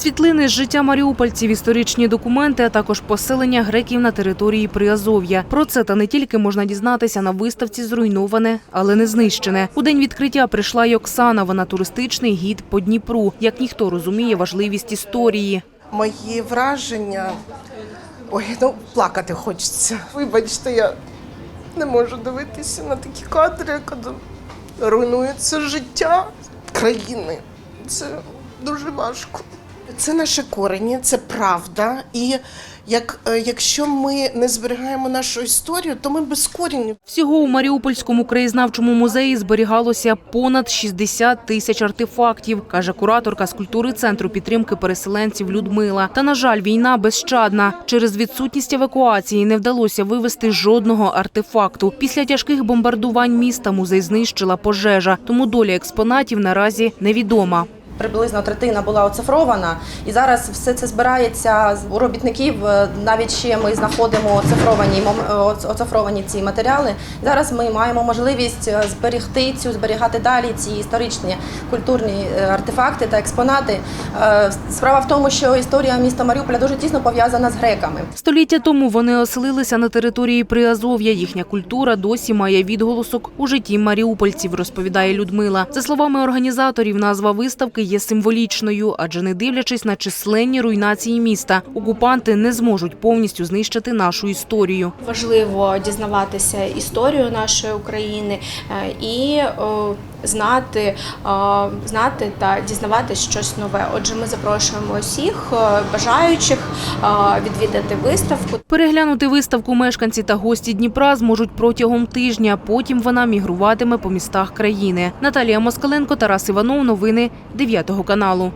Світлини з життя маріупольців, історичні документи, а також поселення греків на території Приазов'я. Про це та не тільки можна дізнатися на виставці зруйноване, але не знищене. У день відкриття прийшла й Оксана. Вона туристичний гід по Дніпру. Як ніхто розуміє важливість історії. Мої враження. Ой, ну плакати хочеться. Вибачте, я не можу дивитися на такі кадри, коли руйнується життя країни. Це дуже важко. Це наші корені, це правда. І як, е, якщо ми не зберігаємо нашу історію, то ми без корінів. Всього у Маріупольському краєзнавчому музеї зберігалося понад 60 тисяч артефактів, каже кураторка з культури центру підтримки переселенців Людмила. Та на жаль, війна безщадна. Через відсутність евакуації не вдалося вивезти жодного артефакту. Після тяжких бомбардувань міста музей знищила пожежа, тому доля експонатів наразі невідома. Приблизно третина була оцифрована, і зараз все це збирається у робітників. е, Навіть ще ми знаходимо оцифровані е, оцифровані ці матеріали. Зараз ми маємо можливість е, зберегти цю, зберігати далі ці історичні культурні артефакти та експонати. Справа в тому, що історія міста Маріуполя дуже тісно пов'язана з греками. Століття тому вони оселилися на території Приазов'я. Їхня культура досі має відголосок у житті маріупольців, розповідає Людмила. За словами організаторів, назва виставки є символічною, адже не дивлячись на численні руйнації міста, окупанти не зможуть повністю знищити нашу історію. Важливо дізнаватися історію нашої України е, і знати, е, знати та дізнаватися щось нове. Отже, ми запрошуємо усіх е, бажаючих відвідати виставку. Переглянути виставку мешканці та гості Дніпра зможуть протягом тижня. Потім вона мігруватиме по містах країни. Наталія Москаленко, Тарас Іванов. Новини 9 каналу.